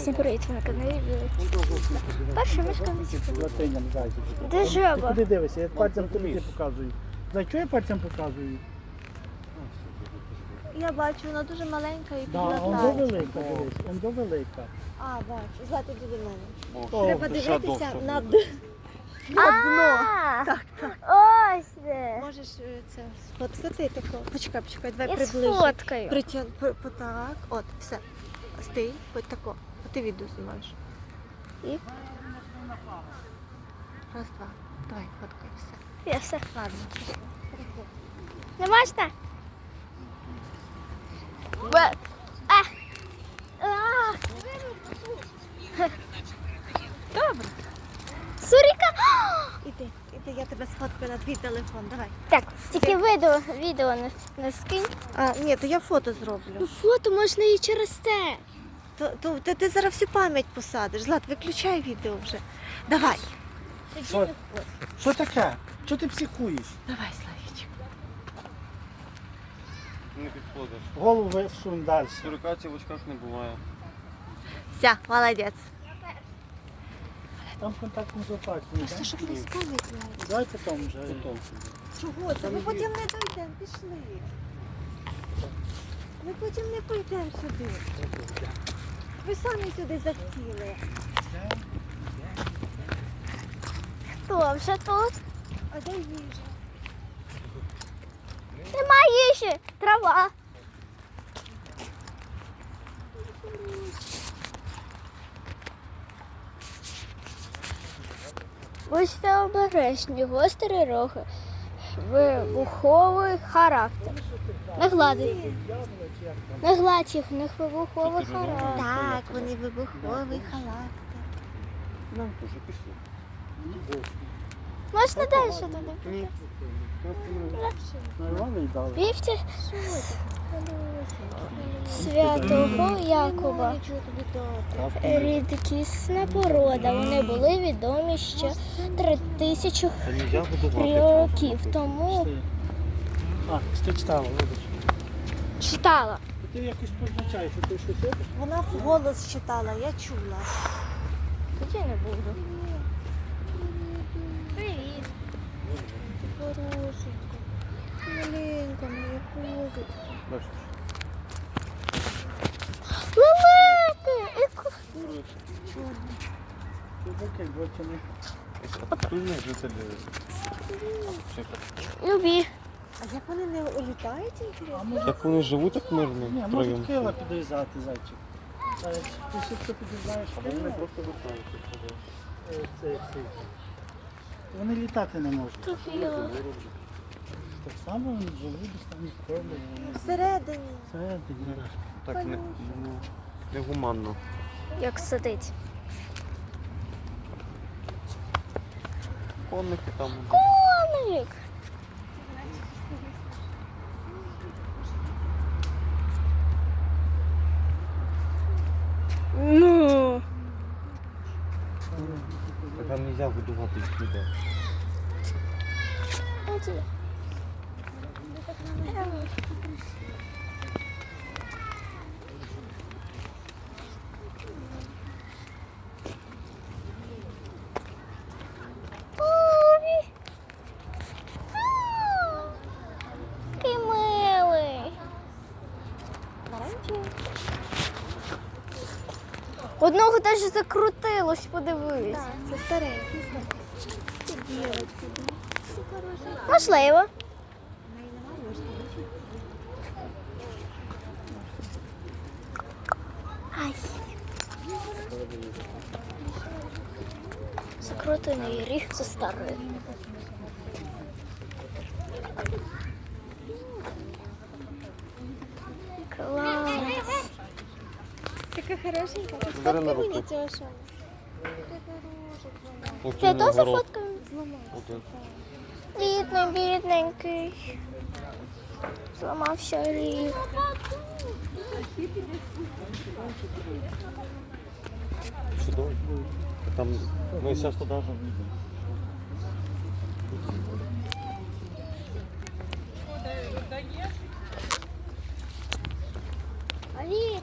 Всім привіт, ви на каналі Білий. Перша мишка на цій Де жаба? куди дивишся? Я пальцем тобі показую. Зай, чого я пальцем показую? Я бачу, вона дуже маленька і Да, он до підлатає. велика, дивись, он велика. А, бачу. Злати до мене. Треба дивитися на, д- на дно. Так, так. Ось де. Можеш е, це сфоткати тако. Почекай, почекай, давай Я приближу. сфоткаю. По, так, от, все. Стій, от тако. А ти відео знімаєш. І? Раз, два. Давай, фоткай, все. Я все. Ладно. Не можна? Бе. А. А. Добре. Суріка. Іди, іди, я тебе сфоткаю на твій телефон, давай. Так, тільки відео, відео не, не скинь. А, ні, то я фото зроблю. Ну фото можна і через це. То, то, то ти зараз всю пам'ять посадиш. Злат, виключай відео вже. Давай. Що? Що таке? Чого ти психуєш? Давай, Славічик. Не підходиш. Голову всунь далі. Сурикації в очках не буває. Все, молодець. Там контактний запас. Просто щоб не спам'ять навіть. Давай потім вже. Потім. Чого це? Ми потім не дійдемо, пішли. Ми потім не прийдемо сюди. Ви самі сюди захотіли. Хто вже тут? А де їжа? Немає їжі. Трава. Будьте обережні, гострі роги, вибуховий характер. Не гладить. Не гладь їх, у них вибуховий характер. Так, вони вибуховий халат. Нам вже пішли. Можна далі туди? Ні. Святого Якова. Рідкісна порода. Вони були відомі ще три тисячі Та ні, я буду років тому. А, ти читала, вибач. Читала. Ти якось позначаєш, що ти щось робиш? Вона вголос читала, я чула. Тоді не буду. Привіт. Хорошенька. Маленька моя козочка. Бо це не. Активні жителі. Любі. А як вони не літають, інтересно? Як вони живуть так мирно Ні, втроєм? може крила підрізати, зайчик. Зайчик, Ти ще це підрізаєш крила. просто літають. Е, цей, цей. Вони літати не можуть. Так само вони живуть там в. Всередині. Це Так не, ну, негуманно. Як сидить. Конники там. Коник. Ну. Та Там не можна годувати їх ніде. Оді. Ой. Закрутилось, подивись. Так, це старенький. Можливо. Ай. Закрутений ріг це старий. Клас. Така хорошенька. Бери на руку. Я теж нагород. фоткаю. Один. Бідний, бідненький. Зламався ріг. Чудово. Там ми зараз туди Алі.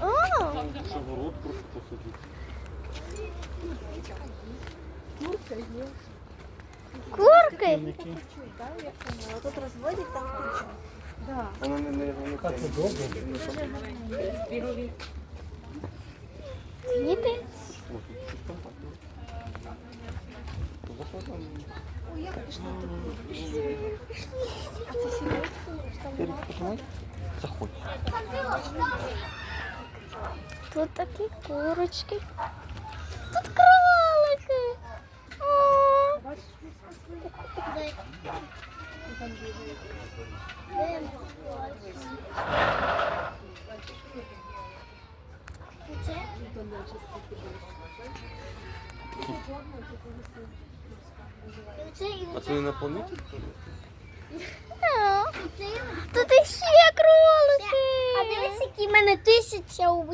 Може город просто посадити. Курки? Тут розводять там кучу. Вона не. Ерік, потримай. Заходь. Тут такі курочки. Тут кролики. А це інопланетні? А, Тут іще кролики. А дивись, які в мене тисяча у.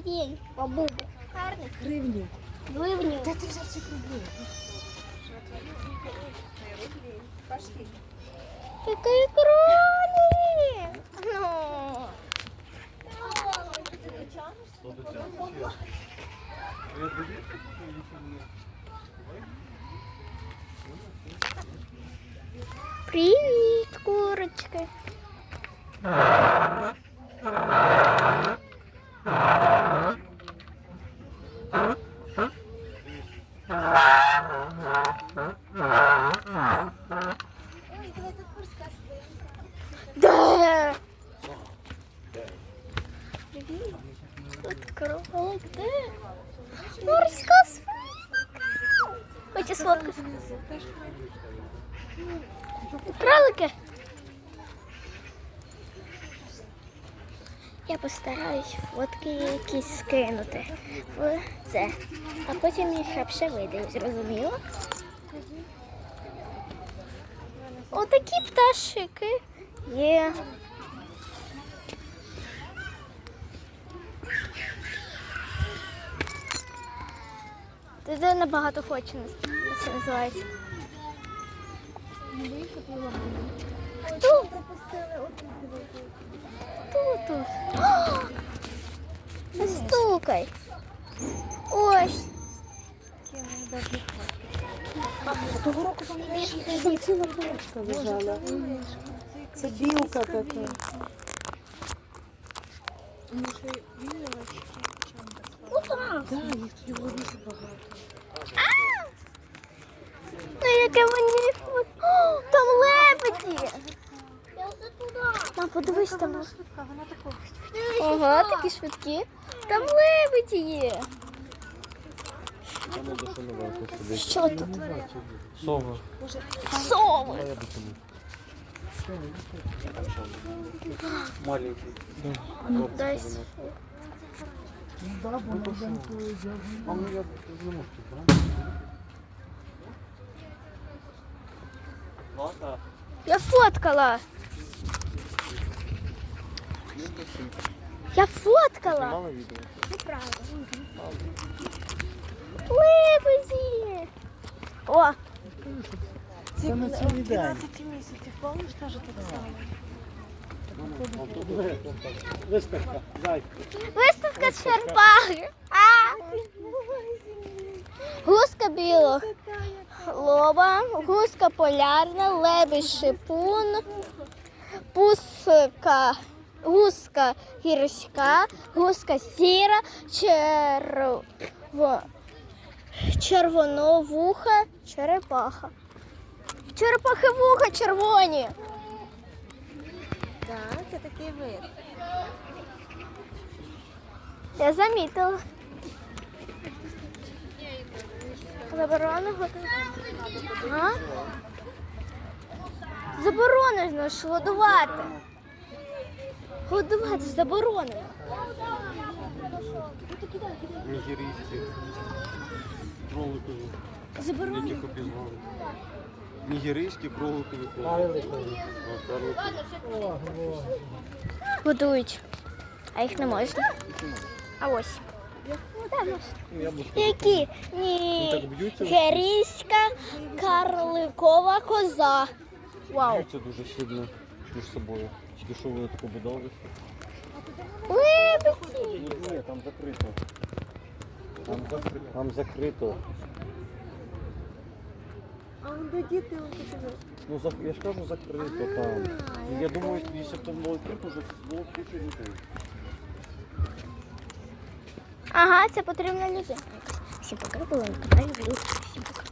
Бабуба. Гарних. Гривні. Гривню. Де ти взяв ці круги? Який кролик. Ну. Привіт, курочки. Де? Привіт. Тут кролик, де? Морська свинка. Сфоткати? Кролики. Я постараюсь фотки якісь скинути в це. А потім їх ще видаю, зрозуміло? Отакі пташики є. Де набагато хоче це називається. Тут. Тут, тут. О! Не стукай. Ось. Того року там ціла курочка лежала. Це білка така. Ну так. Так, їх тоді було дуже багато. Ну яке вони. О, там лебеді. Мам, подивись там. Швидка, вона такого. Ага, такі швидкі. Там лебеді є. Там буде що нове посадити. Що тут? Сова. Сови. А я би тому. Маленький. Дай с- Ну да, бо на денку А ну я не можу брати. Я фоткала. Я фоткала. Мало відео. Лебеді. О, Це на цілий день. 12 місяців, помниш, теж так само. Виставка, зайка. виставка з черепахи. А. Гуска біла. Лоба, гуска полярна, лебідь шипун, пуска, гуска гірська, гуска сіра, черво, червоновуха, черепаха. Черепахи вуха червоні. Так, це такий вид. Я замітила. Заборонено А? Заборонено ж годувати. Годувати ж заборонено. Нігерійські. Кроликові. Заборонено. Нігерійські кроликові о. Годують. А їх не можна. А ось. Які нігерійська карликова коза. Вау. Це дуже сильно між собою. Що ви таку будову? Ні, там закрито. Там закрито. Там закрито. А он до діти Ну я ж кажу закрито там. Я думаю, якщо там було крик, уже було куча людей. Ага, це потрібно лізе. Всі покрипили, тепер лізе. Всі покрипили.